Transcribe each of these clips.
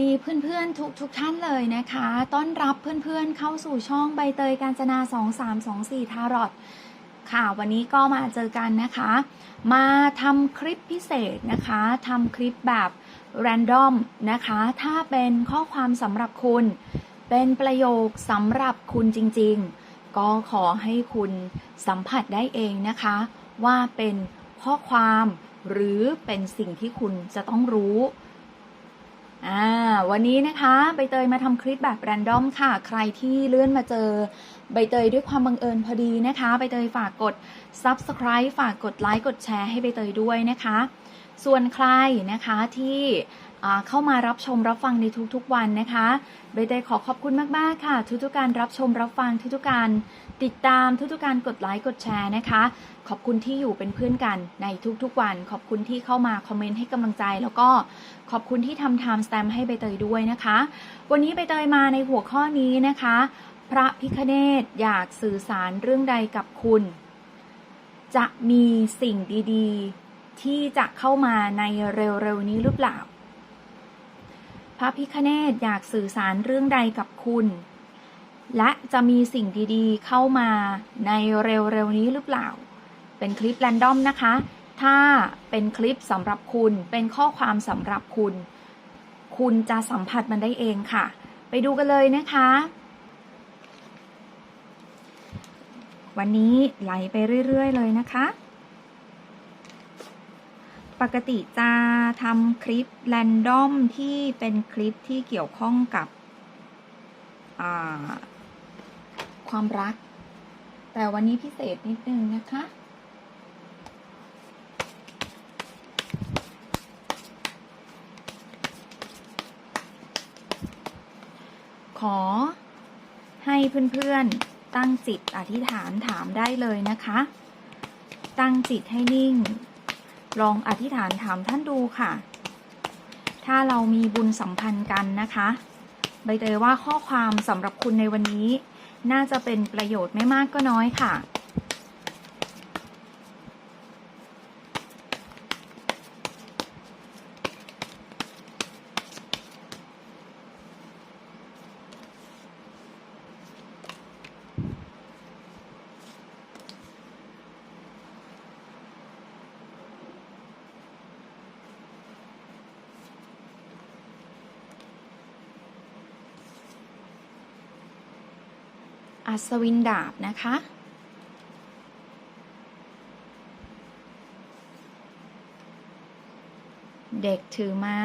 ดีเพื่อนๆทุกทุกท่านเลยนะคะ ต้อนรับเพื่อนๆเข้าสู่ช่องใบเตยการจนา 2324 ทารอตค่ะ วันนี้ก็มาเจอกันนะคะ มาทำคลิปพิเศษนะคะทำคลิปแบบแรนดอมนะคะ ถ้าเป็นข้อความสำหรับคุณ เป็นประโยคสำหรับคุณจริงๆ ก็ขอให้คุณสัมผัสได้เองนะคะ ว่าเป็นข้อความหรือเป็นสิ่งที่คุณจะต้องรู้ อ่าวันนี้นะคะใบเตยมาทำคลิปแบบแรนดอมค่ะ ใครที่เลื่อนมาเจอใบเตยด้วยความบังเอิญพอดีนะคะใบเตยฝากกด subscribe ฝากกดไลค์กดแชร์ให้ใบเตยด้วยนะคะ ส่วนใครนะคะที่เข้ามารับชมรับฟังในทุกๆวันนะคะใบเตยขอขอบคุณมากๆค่ะ ทุกๆการรับชมรับฟังทุกๆการ ติดตามทุกๆการกดไลค์กดแชร์นะคะ ขอบคุณที่อยู่เป็นเพื่อนกันในทุกๆวัน ขอบคุณที่เข้ามาคอมเมนต์ให้กำลังใจ แล้วก็ขอบคุณที่ทำ time stamp ให้ใบเตยด้วยนะคะ วันนี้ใบเตยมาในหัวข้อนี้นะคะ พระพิคเนตอยากสื่อสารเรื่องใดกับคุณ จะมีสิ่งดีๆ ที่จะเข้ามาในเร็วๆนี้หรือเปล่า พระพิคเนตอยากสื่อสารเรื่องใดกับคุณ และจะมีสิ่งดีๆ เข้ามาในเร็วๆนี้หรือเปล่า เป็นคลิปแรนดอมนะคะ ถ้าเป็นคลิปสำหรับคุณ เป็นข้อความสำหรับคุณ คุณจะสัมผัสมันได้เองค่ะ ไปดูกันเลยนะคะ วันนี้ไหลไปเรื่อยๆเลยนะคะ ปกติจะทำคลิปแรนดอมที่เป็นคลิปที่เกี่ยวข้องกับ ความรัก แต่วันนี้พิเศษนิดนึงนะคะขอให้เพื่อนๆตั้งจิตอธิษฐานถามได้เลยนะคะ ตั้งจิตให้นิ่ง ลองอธิษฐานถามท่านดูค่ะ ถ้าเรามีบุญสัมพันธ์กันนะคะ ใบเตยว่าข้อความสำหรับคุณในวันนี้ น่าจะเป็นประโยชน์ไม่มากก็น้อยค่ะ อัศวินดาบนะคะ เด็กถือไม้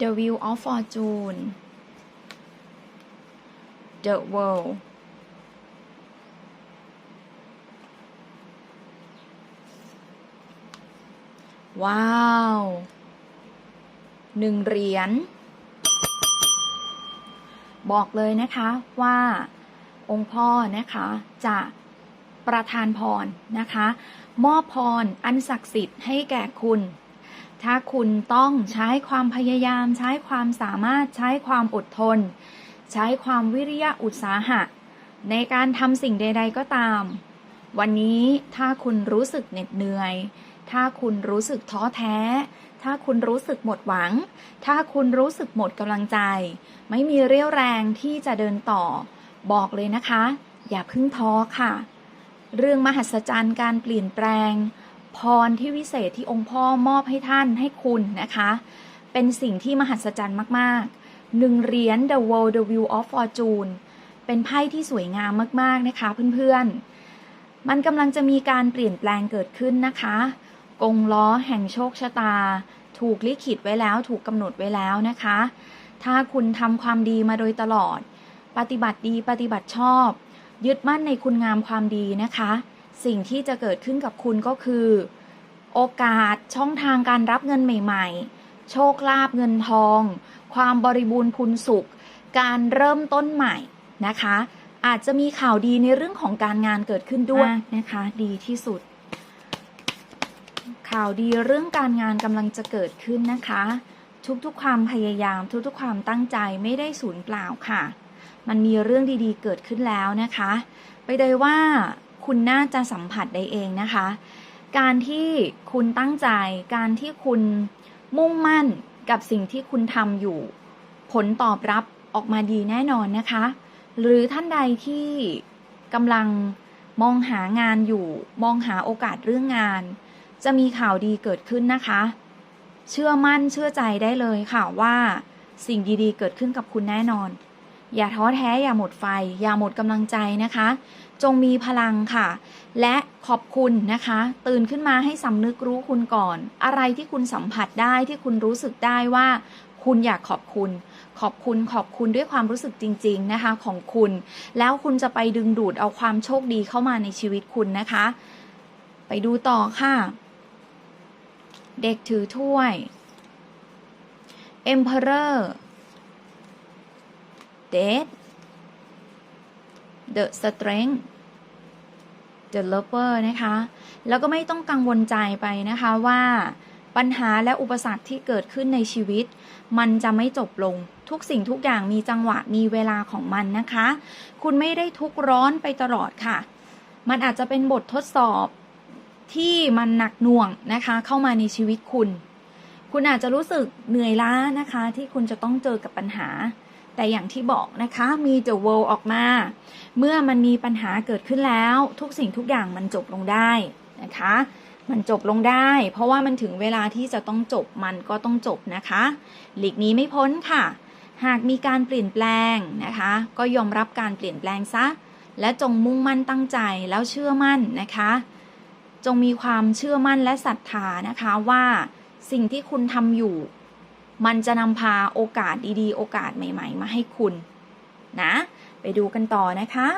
The Wheel of Fortune The World ว้าว หนึ่งเหรียญ บอกเลยนะคะว่าองค์พ่อนะคะจะประทานพรนะคะ มอบพรอันศักดิ์สิทธิ์ให้แก่คุณ ถ้าคุณต้องใช้ความพยายาม ใช้ความสามารถใช้ความอดทน ใช้ความวิริยะอุตสาหะ ในการทำสิ่งใด ๆ ก็ตาม วันนี้ถ้าคุณรู้สึกเหน็ดเหนื่อย ถ้าคุณรู้สึกท้อแท้ ถ้าคุณรู้สึกหมดหวัง ถ้าคุณรู้สึกหมดกำลังใจ ไม่มีเรี่ยวแรงที่จะเดินต่อ บอกเลยนะคะ อย่าพึ่งท้อค่ะ เรื่องมหัศจรรย์การเปลี่ยนแปลง พรที่วิเศษที่องค์พ่อมอบให้ท่านให้คุณนะคะ เป็นสิ่งที่มหัศจรรย์มากๆหนึ่งเหรียญ The World The Wheel of Fortune เป็นไพ่ที่สวยงามมากๆนะคะเพื่อนๆ มันกำลังจะมีการเปลี่ยนแปลงเกิดขึ้นนะคะ กงล้อแห่งโชคชะตา ถูกลิขิตไว้แล้วถูกกำหนดไว้แล้วนะคะ ถ้าคุณทำความดีมาโดยตลอด ปฏิบัติดีปฏิบัติชอบ ยึดมั่นในคุณงามความดีนะคะ สิ่งที่จะเกิดขึ้นกับคุณก็คือ โอกาสช่องทางการรับเงินใหม่ ๆ โชคลาภเงินทอง ความบริบูรณ์พูนสุข การเริ่มต้นใหม่นะคะ อาจจะมีข่าวดีในเรื่องของการงานเกิดขึ้นด้วยนะคะ ดีที่สุด ข่าวดีเรื่องการงานกำลังจะเกิดขึ้นนะคะ ทุกๆความพยายามทุกๆความตั้งใจไม่ได้สูญเปล่าค่ะ มันมีเรื่องดีๆเกิดขึ้นแล้วนะคะ ไปเลยว่าคุณน่าจะสัมผัสได้เองนะคะ การที่คุณตั้งใจ การที่คุณมุ่งมั่นกับสิ่งที่คุณทำอยู่ ผลตอบรับออกมาดีแน่นอนนะคะ หรือท่านใดที่กำลังมองหางานอยู่ มองหาโอกาสเรื่องงาน จะมีข่าวดีเกิดขึ้นนะคะ เชื่อมั่นเชื่อใจได้เลยค่ะว่า สิ่งดีๆ เกิดขึ้นกับคุณแน่นอน อย่าท้อแท้อย่าหมดไฟ อย่าหมดกำลังใจนะคะ จงมีพลังค่ะ และขอบคุณนะคะ ตื่นขึ้นมาให้สำนึกรู้คุณก่อน อะไรที่คุณสัมผัสได้ที่คุณรู้สึกได้ว่า คุณอยากขอบคุณขอบคุณขอบคุณด้วยความรู้สึกจริง ๆนะคะของคุณ แล้วคุณจะไปดึงดูดเอาความโชคดีเข้ามาในชีวิตคุณนะคะ ไปดูต่อค่ะ เด็กถือถ้วย Emperor Death The Strength The Lover นะคะ แล้วก็ไม่ต้องกังวลใจไปนะคะว่าปัญหาและอุปสรรคที่เกิดขึ้นในชีวิต มันจะไม่จบลง ทุกสิ่งทุกอย่างมีจังหวะมีเวลาของมันนะคะ คุณไม่ได้ทุกร้อนไปตลอดค่ะ มันอาจจะเป็นบททดสอบ ที่มันหนักหน่วงนะคะ เข้ามาในชีวิตคุณ คุณอาจจะรู้สึกเหนื่อยล้านะคะ ที่คุณจะต้องเจอกับปัญหา แต่อย่างที่บอกนะคะมี The World ออกมา เมื่อมันมีปัญหาเกิดขึ้นแล้ว ทุกสิ่งทุกอย่างมันจบลงได้นะคะ มันจบลงได้ เพราะว่ามันถึงเวลาที่จะต้องจบมันก็ต้องจบนะคะ หลีกนี้ไม่พ้นค่ะ หากมีการเปลี่ยนแปลงนะคะ ก็ยอมรับการเปลี่ยนแปลงซะและจงมุ่งมั่นตั้งใจแล้วเชื่อมั่นนะคะ จงมีความเชื่อมั่นและศรัทธานะคะว่าสิ่งที่คุณทำอยู่ มันจะนำพาโอกาสดีๆ โอกาสใหม่ ๆ มาให้คุณ นะ ไปดูกันต่อนะคะ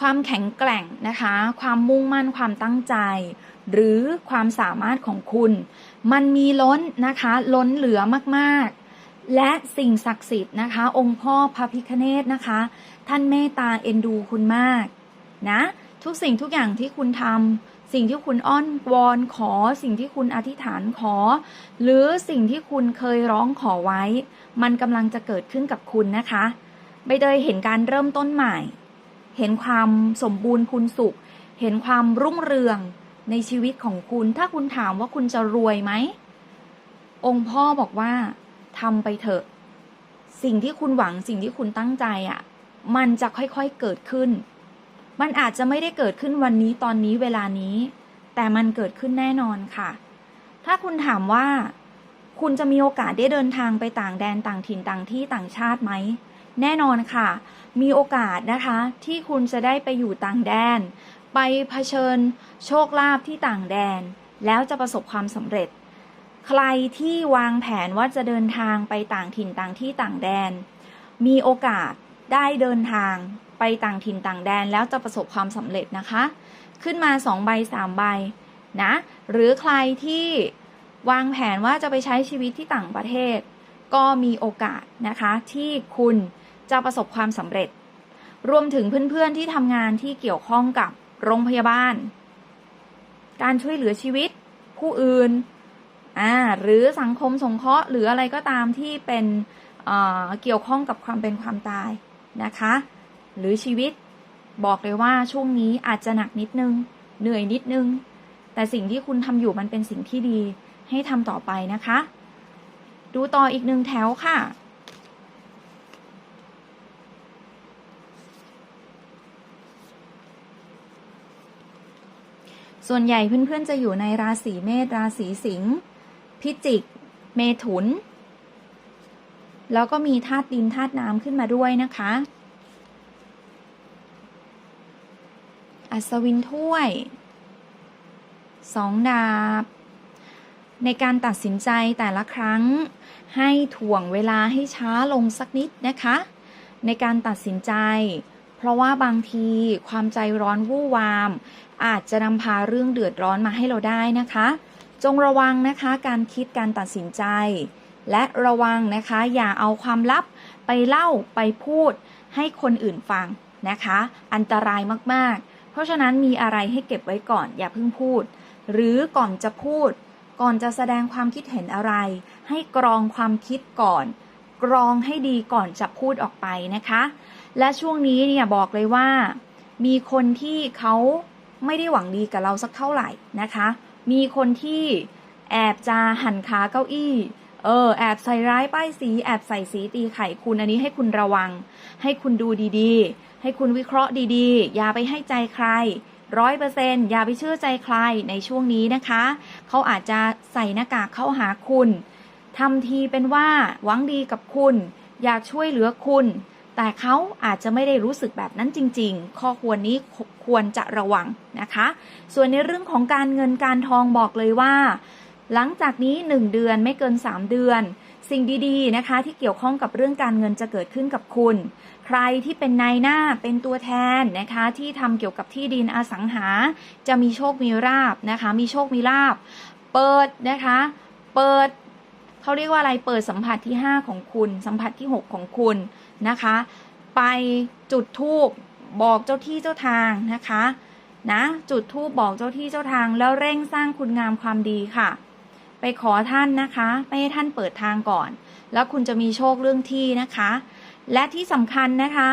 ความแข็งแกร่งนะคะ ความมุ่งมั่นความตั้งใจ หรือความสามารถของคุณ มันมีล้นนะคะ ล้นเหลือมากๆ และสิ่งศักดิ์สิทธิ์นะคะ องค์พ่อพระพิคเนตนะคะ ท่านเมตตาเอ็นดูคุณมากนะทุกสิ่งทุกอย่างที่คุณทำสิ่งที่คุณอ้อนวอนขอ สิ่งที่คุณอธิษฐานขอ หรือสิ่งที่คุณเคยร้องขอไว้ มันกำลังจะเกิดขึ้นกับคุณนะคะใบเตยเห็นการเริ่มต้นใหม่ เห็นความสมบูรณ์พูนสุข เห็นความรุ่งเรืองในชีวิตของคุณ ถ้าคุณถามว่าคุณจะรวยไหม องค์พ่อบอกว่าทำไปเถอะ สิ่งที่คุณหวังสิ่งที่คุณตั้งใจอะ่ะ มันจะค่อยๆเกิดขึ้น มันอาจจะไม่ได้เกิดขึ้นวันนี้ตอนนี้เวลานี้ แต่มันเกิดขึ้นแน่นอนค่ะ ถ้าคุณถามว่า คุณจะมีโอกาสได้เดินทางไปต่างแดนต่างถิ่นต่างที่ต่างชาติไหม แน่นอนค่ะ มีโอกาสนะคะที่คุณจะได้ไปอยู่ต่างแดน ไปเผชิญโชคลาภที่ต่างแดน แล้วจะประสบความสำเร็จ ใครที่วางแผนว่าจะเดินทางไปต่างถิ่นต่างที่ต่างแดน มีโอกาสได้เดินทางไปต่างถิ่นต่างแดนแล้วจะประสบความสำเร็จนะคะ ขึ้นมา2ใบ3ใบนะหรือใครที่วางแผนว่าจะไปใช้ชีวิตที่ต่างประเทศ ก็มีโอกาสนะคะที่คุณ จะประสบความสำเร็จ รวมถึงเพื่อนๆที่ทำงานที่เกี่ยวข้องกับโรงพยาบาล การช่วยเหลือชีวิต ผู้อื่นอ่าหรือสังคมสงเคราะห์หรืออะไรก็ตามที่เป็นเเกี่ยวข้องกับความเป็นความตายนะคะ หรือชีวิตบอกเลยว่าช่วงนี้อาจจะหนักนิดนึง เหนื่อยนิดนึง แต่สิ่งที่คุณทำอยู่มันเป็นสิ่งที่ดีให้ทำต่อไปนะคะ ดูต่ออีกหนึ่งแถวค่ะ ส่วนใหญ่เพื่อนๆจะอยู่ในราศีเมษราศีสิงห์พิจิก เมถุน แล้วก็มีธาตุดินธาตุน้ำขึ้นมาด้วยนะคะ อัศวินถ้วยสองดาบ ในการตัดสินใจแต่ละครั้ง ให้ถ่วงเวลาให้ช้าลงสักนิดนะคะ ในการตัดสินใจ เพราะว่าบางทีความใจร้อนวู่วาม อาจจะนำพาเรื่องเดือดร้อนมาให้เราได้นะคะ จงระวังนะคะการคิดการตัดสินใจ และระวังนะคะอย่าเอาความลับไปเล่าไปพูดให้คนอื่นฟังนะคะ อันตรายมากๆ เพราะฉะนั้นมีอะไรให้เก็บไว้ก่อนอย่าเพิ่งพูด หรือก่อนจะพูด ก่อนจะแสดงความคิดเห็นอะไร ให้กรองความคิดก่อน กรองให้ดีก่อนจะพูดออกไปนะคะ และช่วงนี้เนี่ยบอกเลยว่า มีคนที่เขาไม่ได้หวังดีกับเราสักเท่าไหร่นะคะ มีคนที่แอบจะหันขาเก้าอี้เออแอบใส่ร้ายป้ายสีแอบใส่สีตีไข่คุณอันนี้ให้คุณระวัง ให้คุณดูดีๆ ให้คุณวิเคราะห์ดีๆ อย่าไปให้ใจใครร้อยเปอร์เซ็นอย่าไปเชื่อใจใครในช่วงนี้นะคะ เขาอาจจะใส่หน้ากากเข้าหาคุณทำทีเป็นว่าหวังดีกับคุณ อยากช่วยเหลือคุณ แต่เขาอาจจะไม่ได้รู้สึกแบบนั้นจริง ๆ ข้อควรนี้ควรจะระวังนะคะ ส่วนในเรื่องของการเงินการทองบอกเลยว่า หลังจากนี้ 1 เดือนไม่เกิน 3 เดือน สิ่งดีๆนะคะ ที่เกี่ยวข้องกับเรื่องการเงินจะเกิดขึ้นกับคุณ ใครที่เป็นนายหน้าเป็นตัวแทนนะคะ ที่ทำเกี่ยวกับที่ดินอสังหา จะมีโชคมีลาบนะคะ มีโชคมีลาบ เปิดนะคะ เปิดเขาเรียกว่าอะไรเปิดสัมผัสที่ 5 ของคุณ สัมผัสที่ 6 ของคุณ นะคะ ไปจุดทูบบอกเจ้าที่เจ้าทางนะคะนะจุดทูบบอกเจ้าที่เจ้าทางแล้วเร่งสร้างคุณงามความดีค่ะ ไปขอท่านนะคะไปให้ท่านเปิดทางก่อน แล้วคุณจะมีโชคเรื่องที่นะคะ และที่สำคัญนะคะ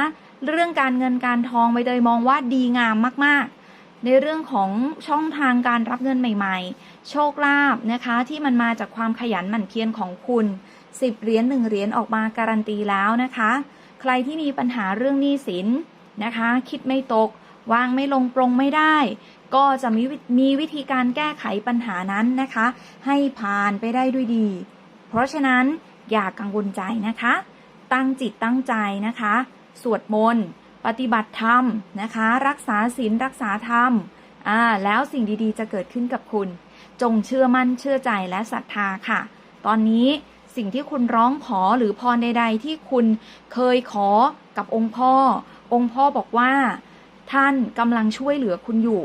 เรื่องการเงินการทองใบเตยมองว่าดีงามมากๆ ในเรื่องของช่องทางการรับเงินใหม่ๆ โชคลาภนะคะ ที่มันมาจากความขยันหมั่นเพียรของคุณ 10เหรียญ1เหรียญออกมาการันตีแล้วนะคะ ใครที่มีปัญหาเรื่องหนี้สินนะคะ คิดไม่ตก วางไม่ลงปรงไม่ได้ ก็จะมีมีวิธีการแก้ไขปัญหานั้นนะคะ ให้ผ่านไปได้ด้วยดี เพราะฉะนั้นอย่ากังวลใจนะคะ ตั้งจิตตั้งใจนะคะ สวดมนต์ปฏิบัติธรรมนะคะ รักษาศีลรักษาธรรมอ่าแล้วสิ่งดีๆ จะเกิดขึ้นกับคุณ จงเชื่อมั่นเชื่อใจและศรัทธาค่ะ ตอนนี้ สิ่งที่คุณร้องขอหรือพรใด ๆ ที่คุณเคยขอกับองค์พ่อ องค์พ่อบอกว่า ท่านกำลังช่วยเหลือคุณอยู่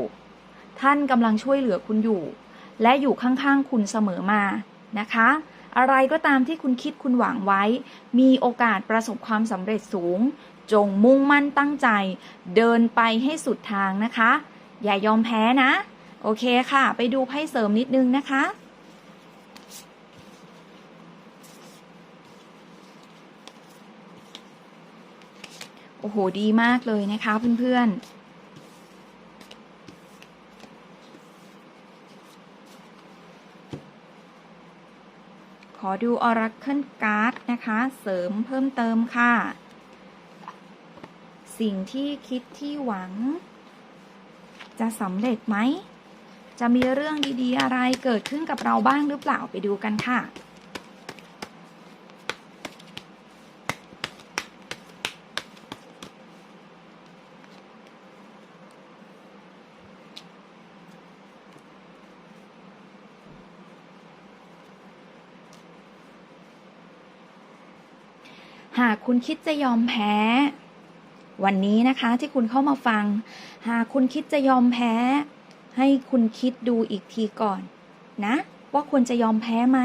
ท่านกำลังช่วยเหลือคุณอยู่ และอยู่ข้างๆคุณเสมอมานะคะ อะไรก็ตามที่คุณคิดคุณหวังไว้ มีโอกาสประสบความสำเร็จสูง จงมุ่งมั่นตั้งใจ เดินไปให้สุดทางนะคะ อย่ายอมแพ้นะ โอเคค่ะ ไปดูไพ่เสริมนิดนึงนะคะ อ้โห ดีมากเลยนะคะเพื่อนๆขอดู Oracle Card นะคะ เสริมเพิ่มเติมค่ะ สิ่งที่คิดที่หวัง จะสำเร็จไหม จะมีเรื่องดีๆอะไรเกิดขึ้นกับเราบ้างหรือเปล่าไปดูกันค่ะากคุณคิดจะยอมแพ้ วันนี้นะคะที่คุณเข้ามาฟัง หากคุณคิดจะยอมแพ้ ให้คุณคิดดูอีกทีก่อนนะ ว่าควรจะยอมแพ้ไหม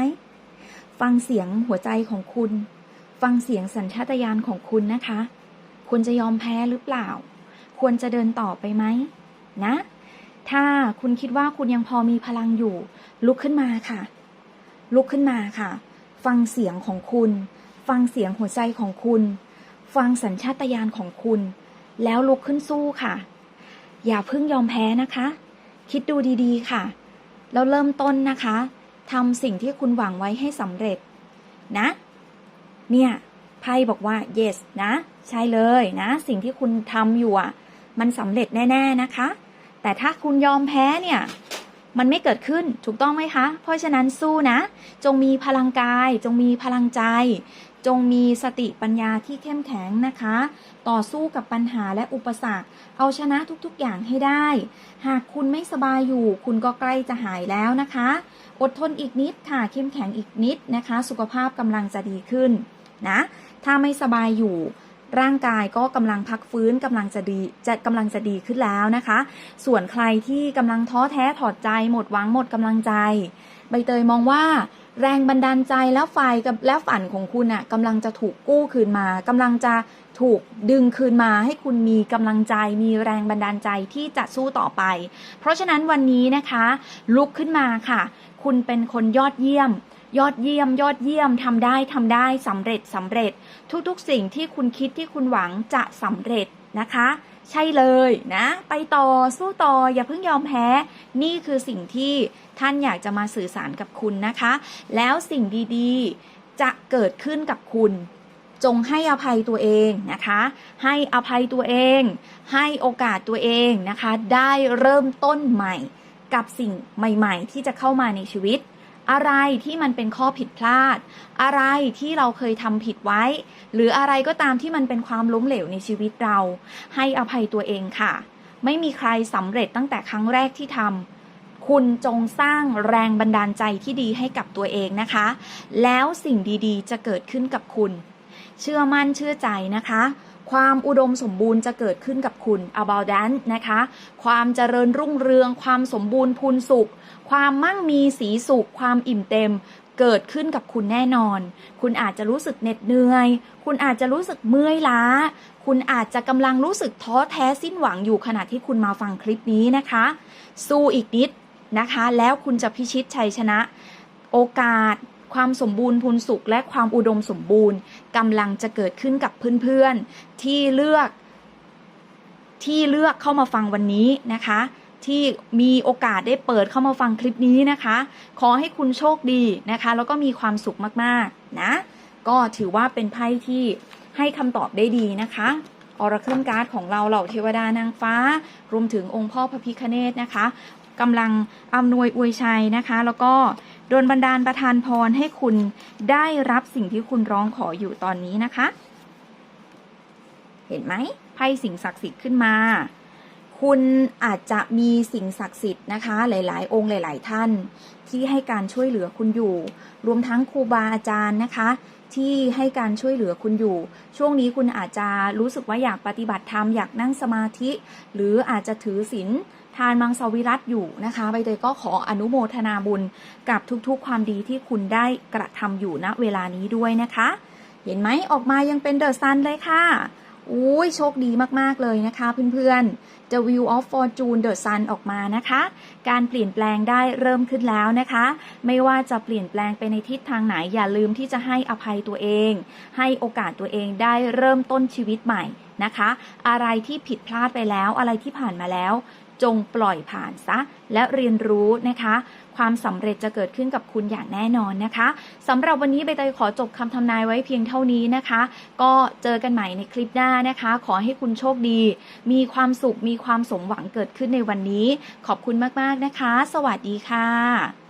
ฟังเสียงหัวใจของคุณ ฟังเสียงสัญชาตญาณของคุณนะคะ ควรจะยอมแพ้หรือเปล่า ควรจะเดินต่อไปไหมนะ ถ้าคุณคิดว่าคุณยังพอมีพลังอยู่ ลุกขึ้นมาค่ะ ลุกขึ้นมาค่ะ ฟังเสียงของคุณ ฟังเสียงหัวใจของคุณ ฟังสัญชาตญาณของคุณ แล้วลุกขึ้นสู้ค่ะ อย่าเพิ่งยอมแพ้นะคะ คิดดูดีๆค่ะ แล้วเริ่มต้นนะคะทำสิ่งที่คุณหวังไว้ให้สำเร็จ นะ เนี่ยไพ่บอกว่า yes นะ ใช่เลยนะ สิ่งที่คุณทำอยู่อะ มันสำเร็จแน่ ๆนะคะ แต่ถ้าคุณยอมแพ้เนี่ย มันไม่เกิดขึ้นถูกต้องไหมคะ เพราะฉะนั้นสู้นะ จงมีพลังกาย จงมีพลังใจ จงมีสติปัญญาที่เข้มแข็งนะคะ ต่อสู้กับปัญหาและอุปสรรค เอาชนะทุกๆอย่างให้ได้ หากคุณไม่สบายอยู่ คุณก็ใกล้จะหายแล้วนะคะ อดทนอีกนิดค่ะเข้มแข็งอีกนิดนะคะ สุขภาพกำลังจะดีขึ้นนะ ถ้าไม่สบายอยู่ ร่างกายก็กำลังพักฟื้นกำลังจะดีจะกำลังจะดีขึ้นแล้วนะคะ ส่วนใครที่กำลังท้อแท้ถอดใจหมดหวังหมดกำลังใจ ใบเตยมองว่าแรงบันดาลใจแล้วไฟกับและฝันของคุณอะกำลังจะถูกกู้คืนมากำลังจะถูกดึงคืนมาให้คุณมีกำลังใจมีแรงบันดาลใจที่จะสู้ต่อไป เพราะฉะนั้นวันนี้นะคะ ลุกขึ้นมาค่ะ คุณเป็นคนยอดเยี่ยม ยอดเยี่ยม ยอดเยี่ยมทำได้ทำได้สำเร็จสำเร็จ ทุกๆสิ่งที่คุณคิดที่คุณหวังจะสำเร็จนะคะ ใช่เลยนะ ไปต่อสู้ต่ออย่าเพิ่งยอมแพ้ นี่คือสิ่งที่ท่านอยากจะมาสื่อสารกับคุณนะคะ แล้วสิ่งดีๆจะเกิดขึ้นกับคุณจงให้อภัยตัวเองนะคะ ให้อภัยตัวเอง ให้โอกาสตัวเองนะคะ ได้เริ่มต้นใหม่กับสิ่งใหม่ ๆ ที่จะเข้ามาในชีวิต อะไรที่มันเป็นข้อผิดพลาด อะไรที่เราเคยทำผิดไว้ หรืออะไรก็ตามที่มันเป็นความล้มเหลวในชีวิตเรา ให้อภัยตัวเองค่ะ ไม่มีใครสำเร็จตั้งแต่ครั้งแรกที่ทำคุณจงสร้างแรงบันดาลใจที่ดีให้กับตัวเองนะคะ แล้วสิ่งดีๆ จะเกิดขึ้นกับคุณ เชื่อมั่นเชื่อใจนะคะ ความอุดมสมบูรณ์จะเกิดขึ้นกับคุณ about that นะคะ ความเจริญรุ่งเรือง ความสมบูรณ์พูนสุข ความมั่งมีสีสุข ความอิ่มเต็มเกิดขึ้นกับคุณแน่นอน คุณอาจจะรู้สึกเหน็ดเหนื่อย คุณอาจจะรู้สึกเมื่อยล้า คุณอาจจะกำลังรู้สึกท้อแท้สิ้นหวังอยู่ขณะที่คุณมาฟังคลิปนี้นะคะ สู้อีกนิดนะคะ แล้วคุณจะพิชิตชัยชนะ โอกาส ความสมบูรณ์พูนสุขและความอุดมสมบูรณ์กำลังจะเกิดขึ้นกับเพื่อนๆ ที่เลือก ที่เลือกเข้ามาฟังวันนี้นะคะ ที่มีโอกาสได้เปิดเข้ามาฟังคลิปนี้นะคะ ขอให้คุณโชคดีนะคะ แล้วก็มีความสุขมากๆนะ ก็ถือว่าเป็นไพ่ที่ให้คำตอบได้ดีนะคะออร์เคิลการ์ดของเราเหล่าเทวดานางฟ้า รวมถึงองค์พ่อพระพิคเนตนะคะกำลังอำนวยอวยชัยนะคะ แล้วก็ โดนบันดาลประทานพรให้คุณได้รับสิ่งที่คุณร้องขออยู่ตอนนี้นะคะ เห็นไหมไพ่สิ่งศักดิ์สิทธิ์ขึ้นมา คุณอาจจะมีสิ่งศักดิ์สิทธิ์นะคะ หลาย ๆ องค์หลาย ๆ ท่าน ที่ให้การช่วยเหลือคุณอยู่ รวมทั้งครูบาอาจารย์นะคะที่ให้การช่วยเหลือคุณอยู่ ช่วงนี้คุณอาจจะรู้สึกว่าอยากปฏิบัติธรรมอยากนั่งสมาธิ หรืออาจจะถือศีล ทานมังสวิรัตอยู่นะคะใบเตยก็ขออนุโมทนาบุญกับทุกๆ ความดีที่คุณได้กระทำอยู่ณเวลานี้ด้วยนะคะ เห็นไหมออกมายังเป็นเดอะซันเลยค่ะอุ้ยโชคดีมากๆเลยนะคะเพื่อนๆ The View of Fortune The Sun ออกมานะคะ การเปลี่ยนแปลงได้เริ่มขึ้นแล้วนะคะ ไม่ว่าจะเปลี่ยนแปลงไปในทิศทางไหนอย่าลืมที่จะให้อภัยตัวเอง ให้โอกาสตัวเองได้เริ่มต้นชีวิตใหม่นะคะ อะไรที่ผิดพลาดไปแล้วอะไรที่ผ่านมาแล้ว จงปล่อยผ่านซะ และเรียนรู้นะคะ ความสำเร็จจะเกิดขึ้นกับคุณอย่างแน่นอนนะคะสำหรับวันนี้ใบเตยขอจบคำทำนายไว้เพียงเท่านี้นะคะ ก็เจอกันใหม่ในคลิปหน้านะคะ ขอให้คุณโชคดี มีความสุขมีความสมหวังเกิดขึ้นในวันนี้ ขอบคุณมากๆนะคะ สวัสดีค่ะ